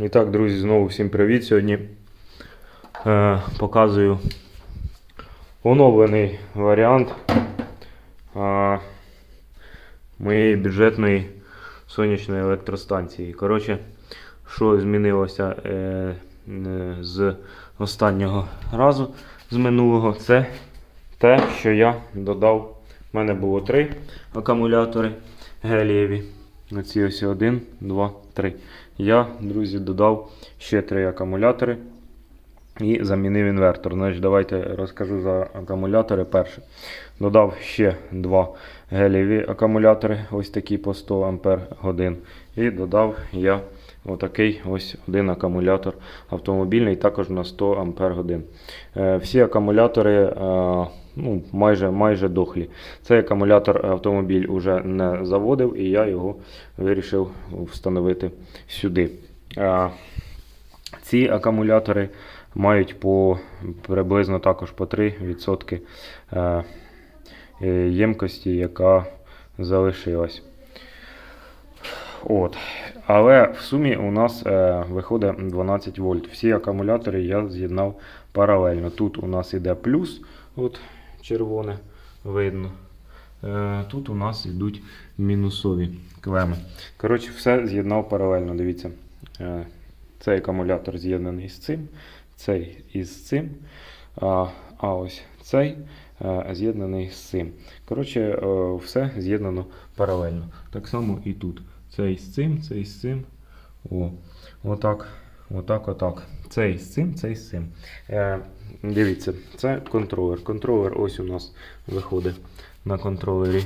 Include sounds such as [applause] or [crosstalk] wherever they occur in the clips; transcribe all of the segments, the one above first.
І так, друзі, знову всім привіт. Сьогодні е, показую оновлений варіант е, моєї бюджетної сонячної електростанції. Коротше, що змінилося е, е, з останнього разу, з минулого, це те, що я додав. У мене було три акумулятори гелієві. Оці ось один, два, три. Я, друзі, додав ще три акумулятори і замінив інвертор. Значить, давайте розкажу за акумулятори. Перше. Додав ще два гелієві акумулятори, ось такі по 100 Ампер. І додав я отакий ось один акумулятор автомобільний, також на 100 Ампер. Е, Всі акумулятори е, ну, майже, майже дохлі. Цей акумулятор автомобіль вже не заводив, і я його вирішив встановити сюди. Ці акумулятори мають по приблизно також по 3% е, е, ємкості, яка залишилась. От. Але в сумі у нас е, виходить 12 вольт. Всі акумулятори я з'єднав паралельно. Тут у нас іде плюс, от червоне видно. Е, тут у нас йдуть мінусові клеми. Коротше, все з'єднав паралельно. Дивіться. Е, цей акумулятор з'єднаний з цим, цей із цим. А, ось цей е, з'єднаний з цим. Коротше, все з'єднано паралельно. Так само і тут. Цей з цим, цей з цим. О, отак, отак, отак. Цей з цим, цей з цим. Е, дивіться, це контролер. Контролер ось у нас виходить на контролері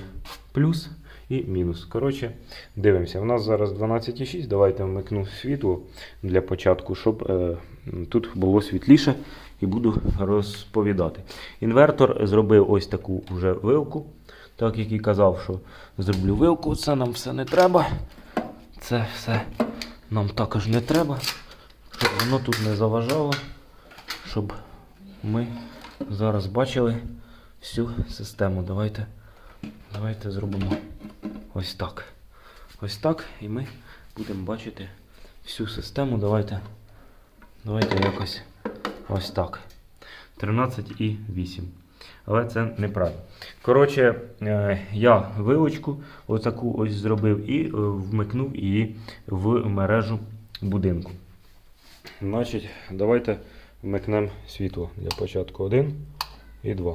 плюс і мінус. Коротше, дивимося. У нас зараз 12,6. Давайте вмикну світло для початку, щоб е, тут було світліше і буду розповідати. Інвертор зробив ось таку вже вилку. Так як і казав, що зроблю вилку, це нам все не треба. Це все нам також не треба, щоб воно тут не заважало, щоб ми зараз бачили всю систему. Давайте, давайте зробимо ось так. Ось так, і ми будемо бачити всю систему. Давайте, давайте якось ось так. 13,8. Але це неправильно. Коротше, е, я вилочку отаку ось зробив і е, вмикнув її в мережу будинку. Значить, давайте вмикнемо світло для початку 1 і 2.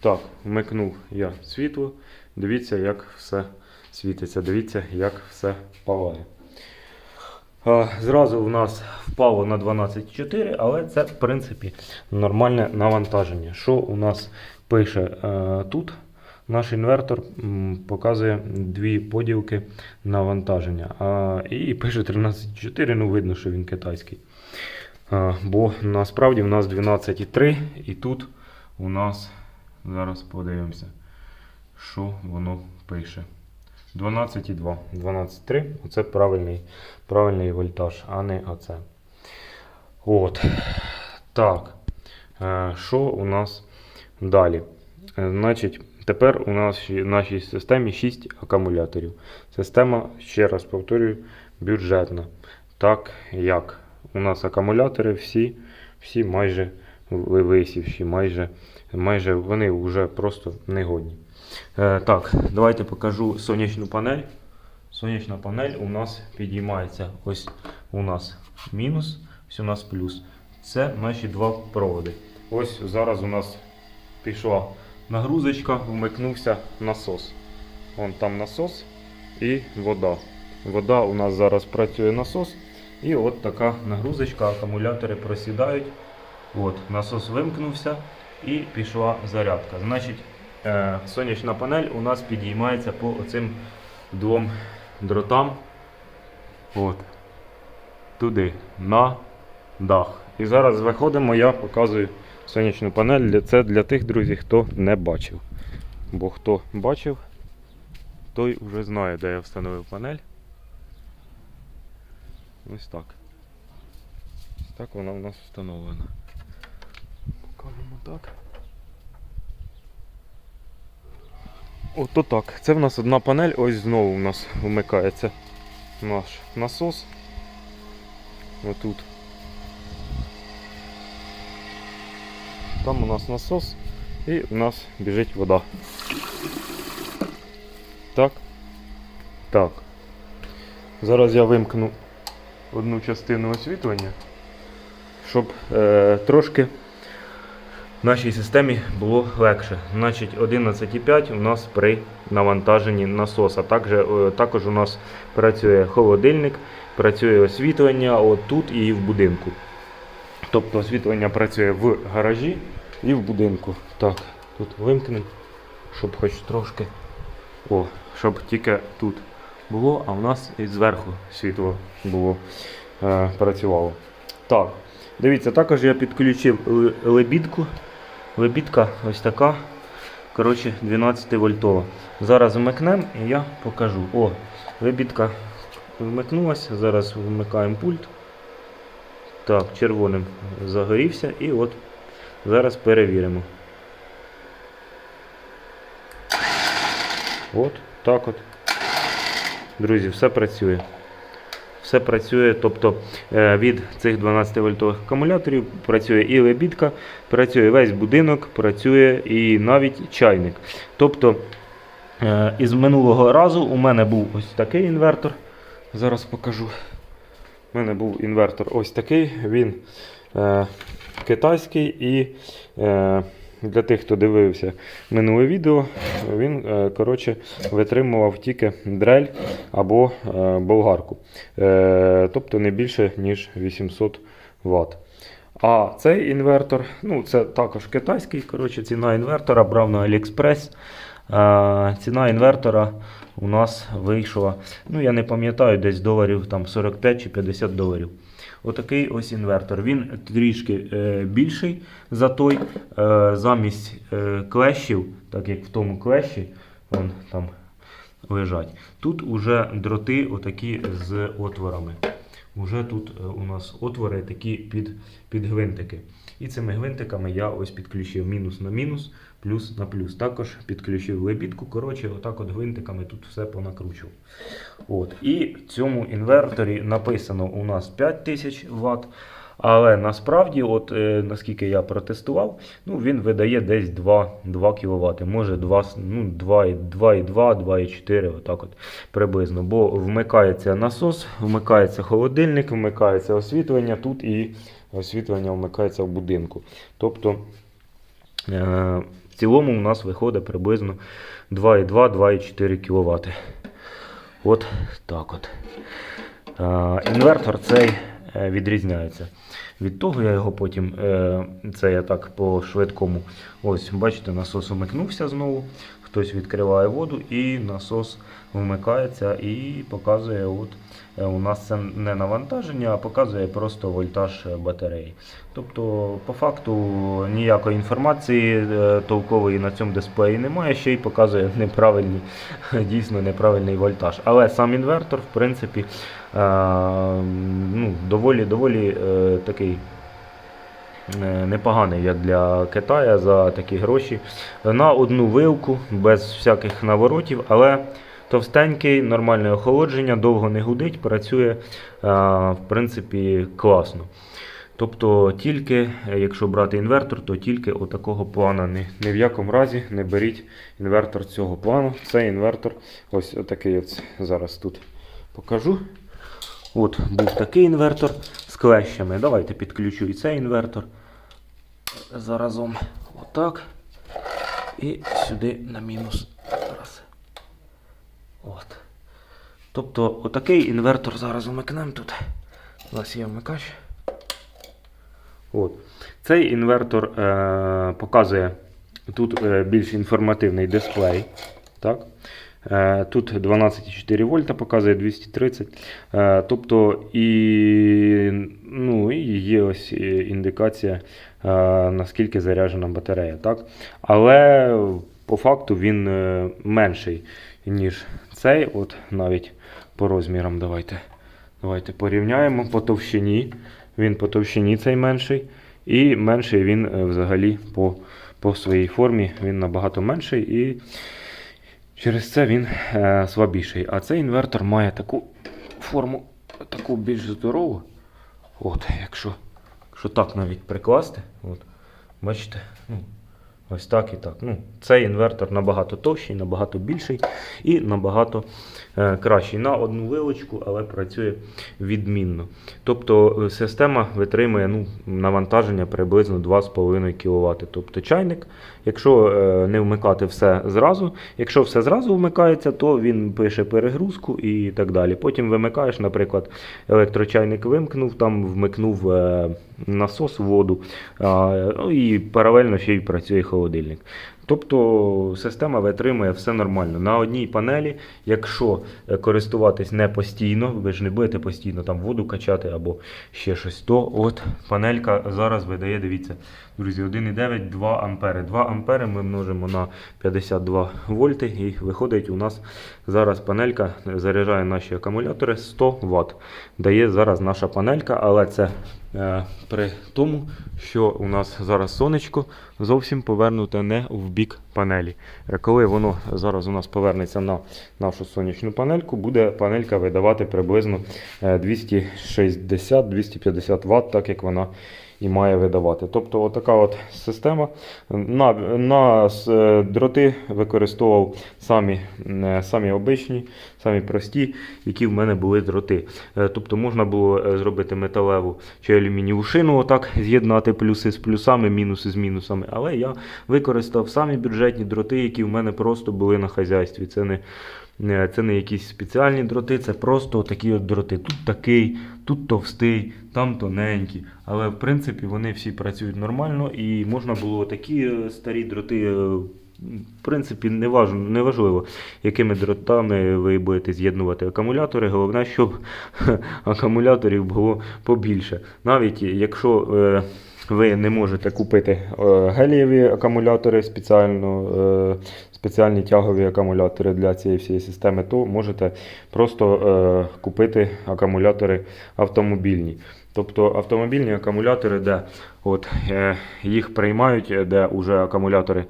Так, вмикнув я світло. Дивіться, як все світиться. Дивіться, як все палає. Зразу в нас впало на 12,4, але це, в принципі, нормальне навантаження. Що у нас пише е, тут? Наш інвертор показує дві поділки навантаження. А, і пише 13,4, ну видно, що він китайський. Бо насправді в нас 12,3 і тут у нас, зараз подивимося, що воно пише. 12,2. 12,3. Оце правильний, правильний вольтаж, а не оце. От. Так. Е, Що у нас далі? Е, Значить, тепер у нас в нашій системі 6 акумуляторів. Система, ще раз повторюю, бюджетна. Так як у нас акумулятори всі, всі майже висівші, майже, майже вони вже просто негодні. Е, так, давайте покажу сонячну панель. Сонячна панель у нас підіймається. Ось у нас мінус, ось у нас плюс. Це наші два проводи. Ось зараз у нас пішла нагрузочка, вмикнувся насос. Вон там насос і вода. Вода у нас зараз працює насос. І от така нагрузочка, акумулятори просідають. От, насос вимкнувся і пішла зарядка. Значить, е, сонячна панель у нас підіймається по оцим двом дротам. От. Туди, на дах. І зараз виходимо, я показую сонячну панель. Це для тих друзів, хто не бачив. Бо хто бачив, той вже знає, де я встановив панель. Ось так. Ось так вона у нас встановлена. Покажемо так. Ото так. Це в нас одна панель, ось знову у нас вмикається наш насос. Отут. Там у нас насос і у нас біжить вода. Так. Так. Зараз я вимкну одну частину освітлення, щоб е, трошки нашій системі було легше. Значить, 11,5 у нас при навантаженні насоса. Також, е, також у нас працює холодильник, працює освітлення от тут і в будинку. Тобто освітлення працює в гаражі і в будинку. Так, тут вимкнемо, щоб хоч трошки. О, щоб тільки тут було, а в нас і зверху світло було е, працювало. Так, дивіться, також я підключив лебідку. Лебідка ось така. Коротше, 12 вольтова. Зараз вмикнемо і я покажу. О, лебідка вмикнулася. Зараз вмикаємо пульт. Так, червоним загорівся і от зараз перевіримо. От, так от. Друзі, все працює. Все працює, тобто е, від цих 12 вольтових акумуляторів працює і лебідка, працює весь будинок, працює і навіть чайник. Тобто е, із минулого разу у мене був ось такий інвертор. Зараз покажу. У мене був інвертор ось такий. Він е, китайський і е, для тих, хто дивився минуле відео, він е, коротше, витримував тільки дрель або е, болгарку. Е, тобто не більше, ніж 800 Вт. А цей інвертор, ну це також китайський, коротше, ціна інвертора брав на AliExpress. Ціна інвертора у нас вийшла, ну я не пам'ятаю, десь доларів там 45 чи 50 доларів. Отакий ось інвертор. Він трішки е, більший за той. Е, замість е, клещів, так як в тому клещі, вон там лежать. Тут уже дроти отакі з отворами. Уже тут у нас отвори такі під, під гвинтики. І цими гвинтиками я ось підключив мінус на мінус, плюс на плюс. Також підключив лебідку. Коротше, отак от гвинтиками тут все понакручував. От. І в цьому інверторі написано у нас 5000 Вт. Але насправді, от е, наскільки я протестував, ну, він видає десь 2, 2 кВт, може 2, ну, 2,2, 2,4, отак от приблизно. Бо вмикається насос, вмикається холодильник, вмикається освітлення тут і освітлення вмикається в будинку. Тобто е, в цілому у нас виходить приблизно 2,2-2,4 кВт. От так от. Е, інвертор цей е, відрізняється. Від того я його потім, е, це я так по швидкому. Ось, бачите, насос вмикнувся знову. Хтось відкриває воду і насос вмикається і показує, от у нас це не навантаження, а показує просто вольтаж е, батареї. Тобто, по факту ніякої інформації е, толкової на цьому дисплеї немає, ще й показує [laughs] неправильний, дійсно неправильний вольтаж. Але сам інвертор, в принципі, е, ну, доволі, доволі е, такий е, непоганий як для Китая за такі гроші. На одну вилку, без всяких наворотів, але товстенький, нормальне охолодження, довго не гудить, працює в принципі класно. Тобто тільки, якщо брати інвертор, то тільки отакого плану. Ні, ні в якому разі не беріть інвертор цього плану. Цей інвертор, ось отакий от зараз тут покажу. От був такий інвертор з клещами. Давайте підключу і цей інвертор. Заразом отак. І сюди на мінус. От. Тобто отакий інвертор зараз вмикнемо тут. У нас є вмикач. От. Цей інвертор е, показує тут е, більш інформативний дисплей. Так? Е, тут 12,4 вольта показує 230. Е, тобто і, ну, і є ось е, індикація, е, наскільки заряджена батарея. Так? Але по факту він е, менший, ніж цей. От навіть по розмірам давайте. Давайте порівняємо по товщині. Він по товщині цей менший. І менший він е, взагалі по, по своїй формі. Він набагато менший і через це він е, слабіший. А цей інвертор має таку форму, таку більш здорову. От, якщо, якщо так навіть прикласти, от, бачите, ну, ось так і так. Ну, цей інвертор набагато товщий, набагато більший і набагато е, кращий. На одну вилочку, але працює відмінно. Тобто е, система витримує ну, навантаження приблизно 2,5 кВт. Тобто чайник, якщо е, не вмикати все зразу, якщо все зразу вмикається, то він пише перегрузку і так далі. Потім вимикаєш, наприклад, електрочайник вимкнув, там вмикнув е, насос воду, ну, і паралельно ще й працює холодильник. Тобто система витримує все нормально. На одній панелі, якщо е, користуватись не постійно, ви ж не будете постійно там воду качати або ще щось, то от панелька зараз видає, дивіться, друзі, 1,9, 2 ампери. 2 ампери ми множимо на 52 вольти і виходить у нас зараз панелька заряджає наші акумулятори 100 Вт. Дає зараз наша панелька, але це при тому, що у нас зараз сонечко зовсім повернуте не в бік панелі. Е, Коли воно зараз у нас повернеться на нашу сонячну панельку, буде панелька видавати приблизно е, 260-250 Вт, так як вона і має видавати. Тобто отака от система. На, на е, дроти використовував самі, е, самі обичні, самі прості, які в мене були дроти. Е, Тобто можна було зробити металеву чи алюмінієву шину, отак з'єднати плюси з плюсами, мінуси з мінусами. Але я використав самі бюджетні дроти, які в мене просто були на хазяйстві. Це не, Це не якісь спеціальні дроти, це просто такі от дроти. Тут такий, тут товстий, там тоненький. Але в принципі вони всі працюють нормально і можна було такі е, старі дроти. В принципі, не важливо, якими дротами ви будете з'єднувати акумулятори. Головне, щоб [laughs] акумуляторів було побільше. Навіть якщо е, ви не можете купити е, гелієві акумулятори спеціально, е, спеціальні тягові акумулятори для цієї всієї системи, то можете просто е, купити акумулятори автомобільні. Тобто автомобільні акумулятори, де от, е, їх приймають, де вже акумулятори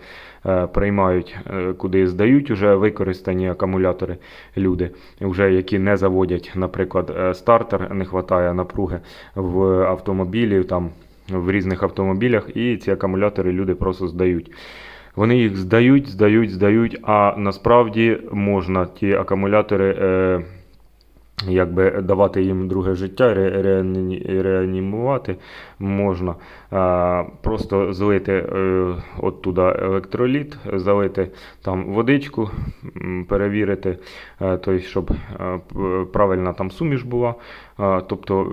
приймають, е, куди здають вже використані акумулятори люди, вже які не заводять, наприклад, е, стартер, не вистачає напруги в автомобілі, там, в різних автомобілях, і ці акумулятори люди просто здають. Вони їх здають, здають, здають, а насправді можна ті акумулятори. Якби давати їм друге життя, ре- реані- реанімувати можна. А, просто злити е, оттуда електроліт, залити там водичку, перевірити, е, той, щоб е, правильна там суміш була. е, тобто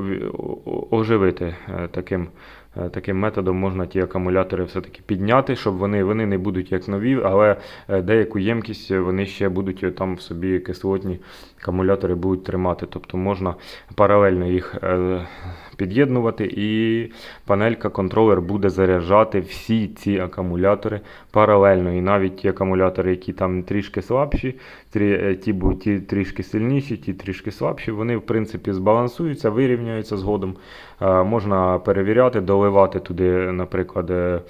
оживити е, таким. Е, Таким методом можна ті акумулятори все-таки підняти, щоб вони, вони не будуть як нові, але е, деяку ємкість вони ще будуть е, там в собі кислотні акумулятори будуть тримати. Тобто можна паралельно їх під'єднувати, і панелька контролер буде заряджати всі ці акумулятори паралельно. І навіть ті акумулятори, які там трішки слабші, е, ті будуть ті трішки сильніші, ті трішки слабші, вони в принципі збалансуються, вирівняються згодом. Е, Можна перевіряти, доливати туди, наприклад, е,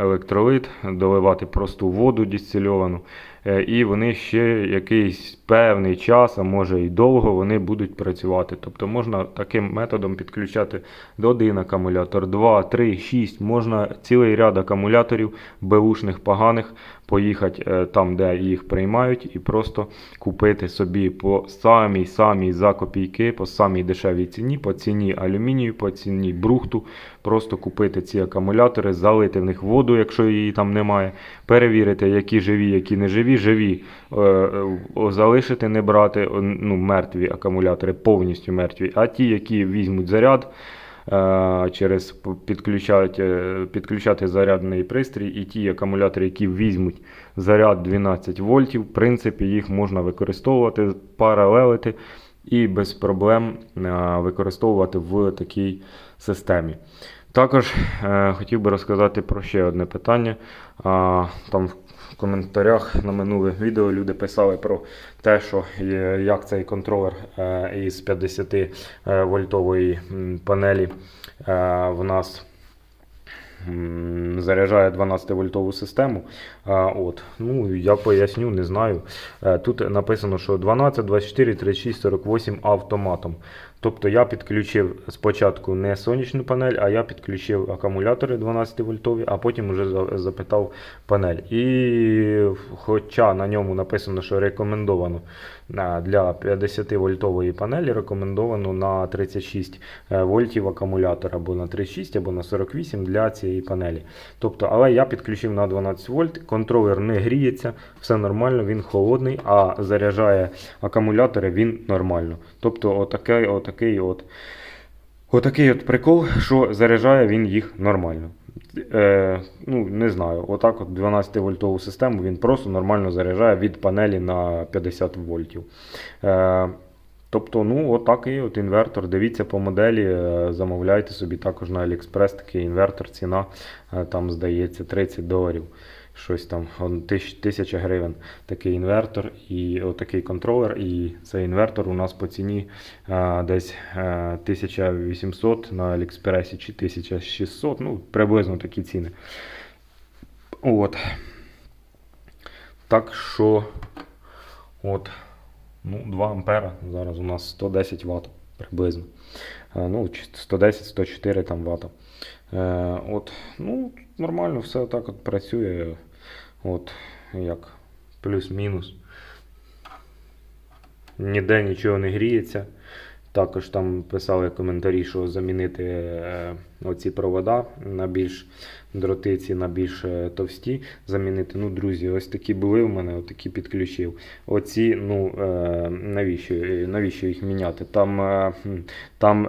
електролит, доливати просту воду дистильовану. Е, І вони ще якийсь певний час, а може і довго, вони будуть працювати. Тобто можна таким методом підключати до один акумулятор, 2, 3, 6. Можна цілий ряд акумуляторів беушних, поганих, поїхати е, там, де їх приймають, і просто купити собі по самій самій за копійки, по самій дешевій ціні, по ціні алюмінію, по ціні брухту. Просто купити ці акумулятори, залити в них воду, якщо її там немає, перевірити, які живі, які не живі. Живі е, е, залишити, не брати ну, мертві акумулятори, повністю мертві. А ті, які візьмуть заряд, через п- підключать, е, підключати зарядний пристрій, і ті акумулятори, які візьмуть заряд 12 вольтів, в принципі, їх можна використовувати, паралелити і без проблем е, використовувати в такій системі. Також е, хотів би розказати про ще одне питання. А, там в коментарях на минуле відео люди писали про те, що як цей контролер е, із 50 е, вольтової панелі е, в нас заряджає 12-вольтову систему. От. Ну, я поясню, не знаю. Тут написано, що 12, 24, 36, 48 автоматом. Тобто я підключив спочатку не сонячну панель, а я підключив акумулятори 12 вольтові, а потім вже запитав панель. І хоча на ньому написано, що рекомендовано для 50 вольтової панелі, рекомендовано на 36 е, вольтів акумулятор або на 36, або на 48 для цієї панелі. Тобто, але я підключив на 12 вольт, контролер не гріється, все нормально, він холодний, а заряджає акумулятори він нормально. Тобто, отакий, отакий от. Отакий от прикол, що заряджає він їх нормально. Е, ну, не знаю, отак от 12 вольтову систему він просто нормально заряджає від панелі на 50 вольтів. Е, тобто, ну, отакий от інвертор. Дивіться по моделі, е, замовляйте собі також на AliExpress такий інвертор, ціна е, там здається 30 доларів. Щось там, он, тисяч, тисяча гривень такий інвертор і отакий контролер. І цей інвертор у нас по ціні а, десь а, 1800 на Аліекспресі чи 1600, ну, приблизно такі ціни. От. Так що, от, ну, 2 ампера. Зараз у нас 110 Вт приблизно. Ну, 110-104 там Вт. Е, от, ну, нормально, все так от працює. От, як плюс-мінус. Ніде нічого не гріється. Також там писали коментарі, що замінити е, оці провода на більш дротиці, на більш е, товсті. Замінити. Ну, друзі, ось такі були в мене, такі підключив. Оці, ну е, навіщо, навіщо їх міняти? Там, там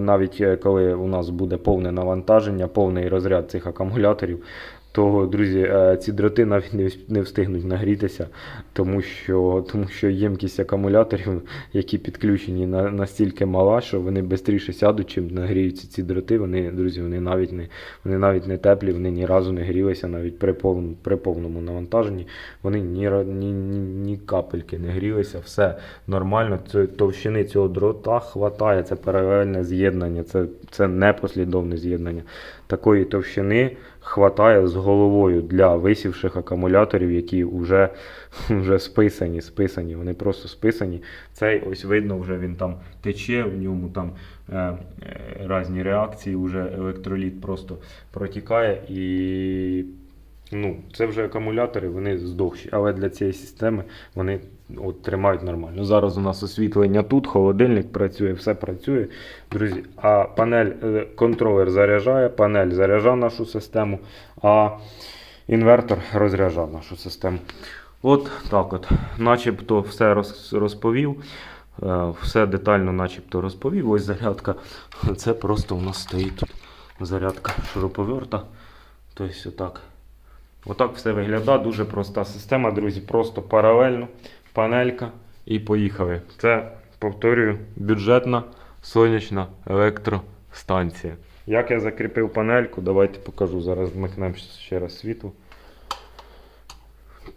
навіть коли у нас буде повне навантаження, повний розряд цих акумуляторів. То, друзі, е, ці дроти навіть не встигнуть нагрітися, тому що, тому що ємкість акумуляторів, які підключені, на, настільки мала, що вони швидше сядуть, чим нагріються ці дроти. Вони, друзі, вони навіть не, вони навіть не теплі, вони ні разу не грілися, навіть при повному, при повному навантаженні. Вони ні, ні, ні, ні капельки не грілися, все нормально. Це товщини цього дрота хватає, це паралельне з'єднання, це, це непослідовне з'єднання. Такої товщини хватає з головою для висівших акумуляторів, які вже, [laughs] вже списані, списані. Вони просто списані. Цей ось видно, вже він там тече, в ньому там е, е, різні реакції, вже електроліт просто протікає і. Ну, це вже акумулятори, вони здохші, але для цієї системи вони от, тримають нормально. Зараз у нас освітлення тут, холодильник працює, все працює. Друзі, а панель, е, контролер заряджає, панель заряджає нашу систему, а інвертор розряджає нашу систему. От так от. Начебто все роз- розповів. е, Все детально начебто розповів. Ось зарядка. Це просто у нас стоїть тут зарядка шуруповерта. Тобто отак. Отак все виглядає. Дуже проста система, друзі. Просто паралельно, панелька і поїхали. Це, повторюю, бюджетна сонячна електростанція. Як я закріпив панельку, давайте покажу. Зараз вмикнемо ще раз світло.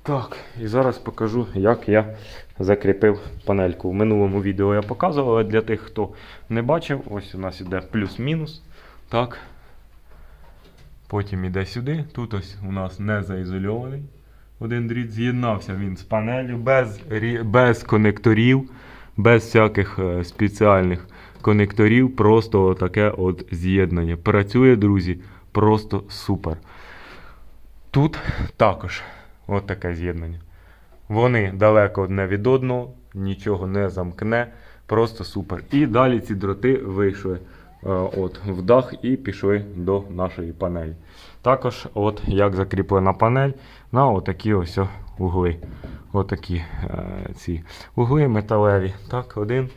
Так, і зараз покажу, як я закріпив панельку. В минулому відео я показував, але для тих, хто не бачив, ось у нас іде плюс-мінус. Так. Потім іде сюди. Тут ось у нас не заізольований. Один дріт з'єднався він з панелью без, без конекторів, без всяких е, спеціальних конекторів. Просто таке от з'єднання. Працює, друзі, просто супер. Тут також от таке з'єднання. Вони далеко одне від одного, нічого не замкне, просто супер. І далі ці дроти вийшли е, от, в дах і пішли до нашої панелі. Також, от як закріплена панель на отакі ось угли. Отакі е, ці угли металеві. Так, один,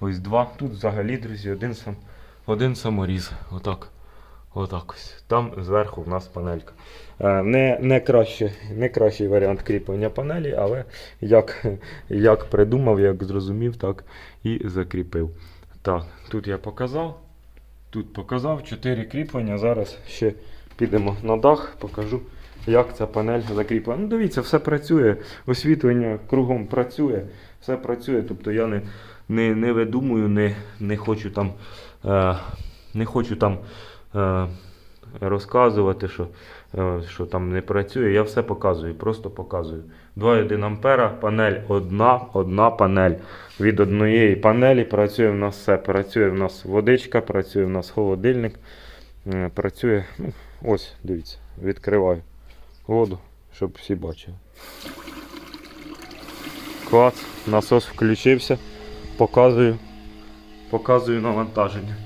ось два. Тут взагалі, друзі, один, сам, один саморіз. Отак. Отак ось. Там зверху в нас панелька. Е, Не, не, краще, не кращий варіант кріплення панелі, але як, як придумав, як зрозумів, так і закріпив. Так, тут я показав. Тут показав 4 кріплення. Зараз ще підемо на дах, покажу, як ця панель закріплена. Ну, дивіться, все працює. Освітлення кругом працює, все працює. Тобто я не, не, не видумую, не, не хочу там. Е, не хочу там. Е, розказувати, що, е, що там не працює. Я все показую, просто показую. 2,1 ампера, панель одна, одна панель. Від однієї панелі працює в нас все. Працює в нас водичка, працює в нас холодильник. е, Працює, ну, ось, дивіться, відкриваю воду, щоб всі бачили. Клац, насос включився. Показую. Показую навантаження.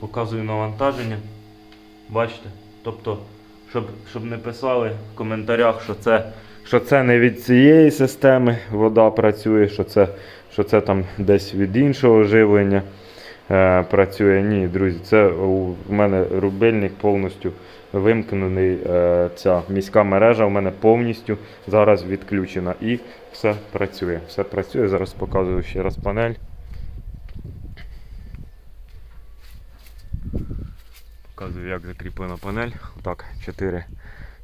Показую навантаження. Бачите? Тобто, щоб, щоб не писали в коментарях, що це, що це не від цієї системи вода працює, що це, що це там десь від іншого живлення е, працює. Ні, друзі, це у мене рубильник повністю вимкнений. Е, ця міська мережа у мене повністю зараз відключена і все працює. Все працює. Зараз показую ще раз панель. Показую, як закріплена панель. Так, 4,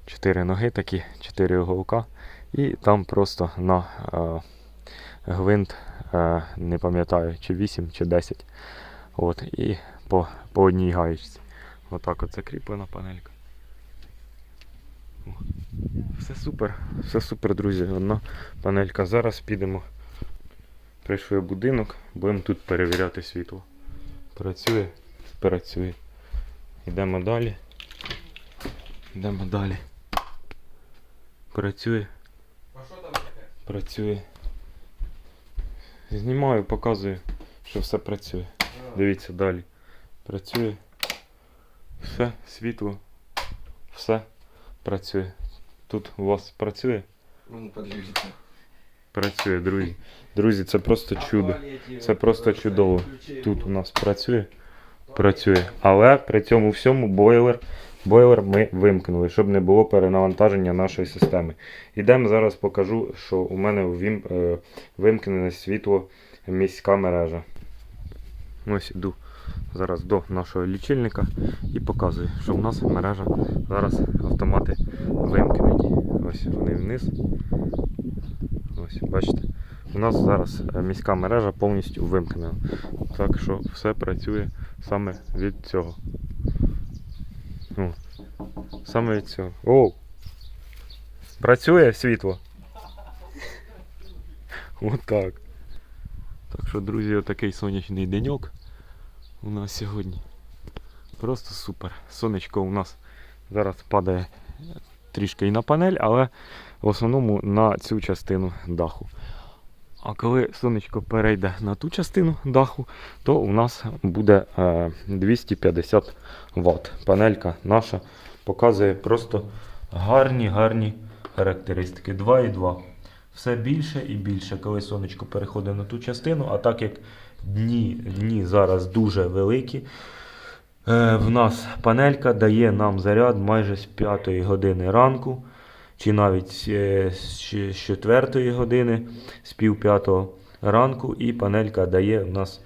4 ноги такі, 4 уголка. І там просто на е, гвинт, е, не пам'ятаю, чи 8, чи 10. От, і по, по одній гаєчці. Отак от закріплена панелька. О, Все супер, все супер, друзі. Одна панелька. Зараз підемо. Прийшли в будинок, будемо тут перевіряти світло. Працює, працює. Йдемо далі. Йдемо далі. Працює, працює. Знімаю, показую, що все працює. Дивіться далі. Працює. Все, світло. Все працює. Тут у вас працює? Ну, подивіться. Працює, друзі. Друзі, це просто чудо. Це просто чудово. Тут у нас працює. Працює. Але при цьому всьому бойлер, бойлер ми вимкнули, щоб не було перенавантаження нашої системи. Ідемо зараз покажу, що у мене е, вимкнене світло міська мережа. Ось іду зараз до нашого лічильника і показую, що в нас мережа зараз автомати вимкнені. Ось вони вниз. Ось, бачите. У нас зараз е, міська мережа повністю вимкнена. Так що все працює саме від цього. О, саме від цього. О! Працює світло. [laughs] Отак. Так що, друзі, отакий сонячний деньок у нас сьогодні. Просто супер. Сонечко у нас зараз падає трішки і на панель, але в основному на цю частину даху. А коли сонечко перейде на ту частину даху, то у нас буде е, 250 Вт. Панелька наша показує просто гарні, гарні характеристики. 2,2. Все більше і більше, коли сонечко переходить на ту частину, а так як дні, дні зараз дуже великі, е, в нас панелька дає нам заряд майже з 5 години ранку, чи навіть е, з щ- з 4 години, з пів п'ятого ранку, і панелька дає в нас.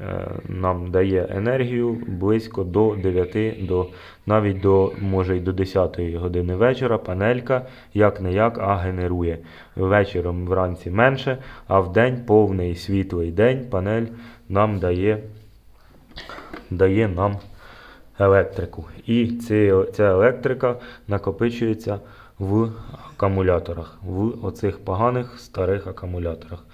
Е, нам дає енергію близько до 9, до, навіть до, може й до 10 години вечора. Панелька як не як, а генерує. Вечором вранці менше, а в день повний світлий день панель нам дає, дає нам електрику. І ці, ця електрика накопичується в акумуляторах, в оцих поганих старих акумуляторах.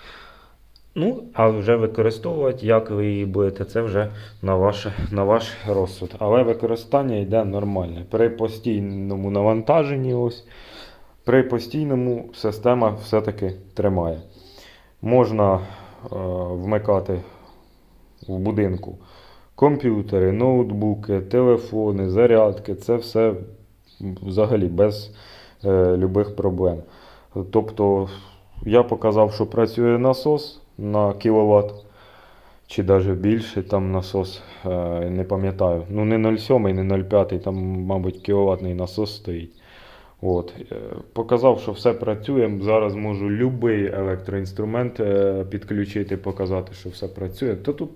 Ну, а вже використовувати, як ви її будете, це вже на, ваше, на ваш розсуд. Але використання йде нормальне. При постійному навантаженні, ось, при постійному система все-таки тримає. Можна е, вмикати в будинку комп'ютери, ноутбуки, телефони, зарядки. Це все взагалі без е, любих проблем. Тобто я показав, що працює насос на кіловат, чи навіть більше там насос, е, не пам'ятаю. Ну не 0,7, не 0,5, там, мабуть, кіловатний насос стоїть. От. е, Показав, що все працює. Зараз можу будь-який електроінструмент е, підключити, показати, що все працює. То тут,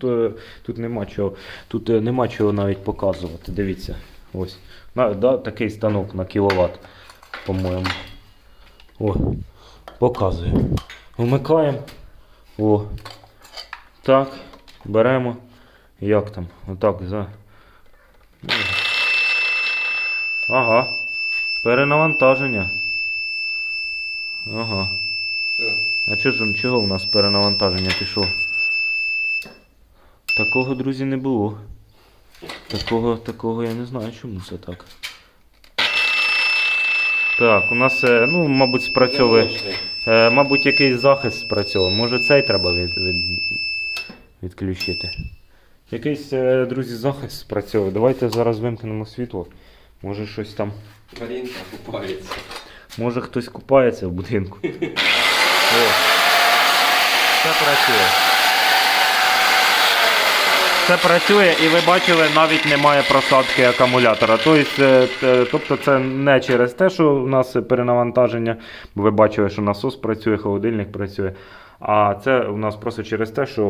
тут нема чого, тут нема чого навіть показувати. Дивіться. Ось. На, да, такий станок на кіловат, по-моєму. О, показую. Вмикаємо. О. Так. Беремо. Як там? Отак за. Ага. Перенавантаження. Ага. Все. А чого ж чого у нас перенавантаження пішло? Такого, друзі, не було. Такого, такого я не знаю, чому це так. Так, у нас, е, ну, мабуть, спрацьовує. Е, мабуть, якийсь захист спрацьовує. Може цей треба від, від, відключити. Якийсь, е, друзі, захист спрацьовує. Давайте зараз вимкнемо світло. Може щось там. Маринка купается. Може хтось купається в будинку. [laughs] О, це працює. Це працює і ви бачили, навіть немає просадки акумулятора. Тобто, е, е, тобто це не через те, що у нас перенавантаження, бо ви бачили, що насос працює, холодильник працює. А це у нас просто через те, що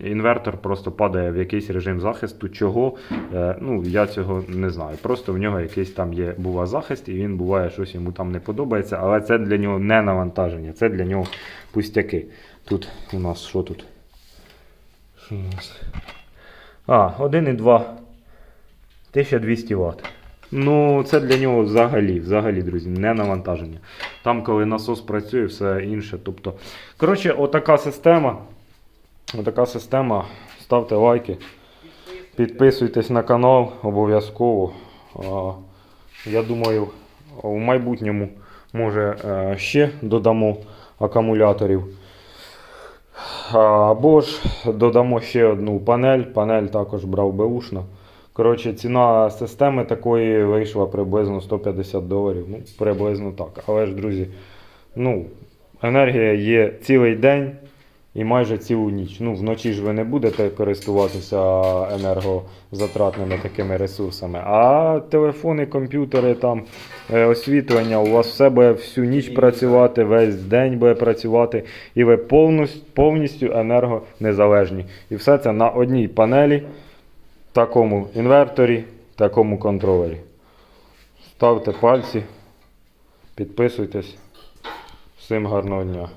е, інвертор просто падає в якийсь режим захисту. Чого? Е, ну, я цього не знаю. Просто в нього якийсь там є бува захист, і він буває, щось йому там не подобається, але це для нього не навантаження, це для нього пустяки. Тут у нас що тут? А, 1,2 1200 Вт. Ну, це для нього взагалі, взагалі, друзі, не навантаження. Там, коли насос працює, все інше. Тобто, коротше, отака система. Отака система. Ставте лайки. Підписуйтесь на канал обов'язково. Я думаю, в майбутньому може е, ще додамо акумуляторів. Або ж додамо ще одну панель. Панель також брав беушна. Коротше, ціна системи такої вийшла приблизно 150 доларів. Ну, приблизно так. Але ж, друзі, ну, енергія є цілий день і майже цілу ніч. Ну, вночі ж ви не будете користуватися енергозатратними такими ресурсами. А телефони, комп'ютери, там, е, освітлення, у вас все буде всю ніч працювати, весь день буде працювати, і ви повністю, повністю енергонезалежні. І все це на одній панелі, такому інверторі, такому контролері. Ставте пальці, підписуйтесь. Всім гарного дня.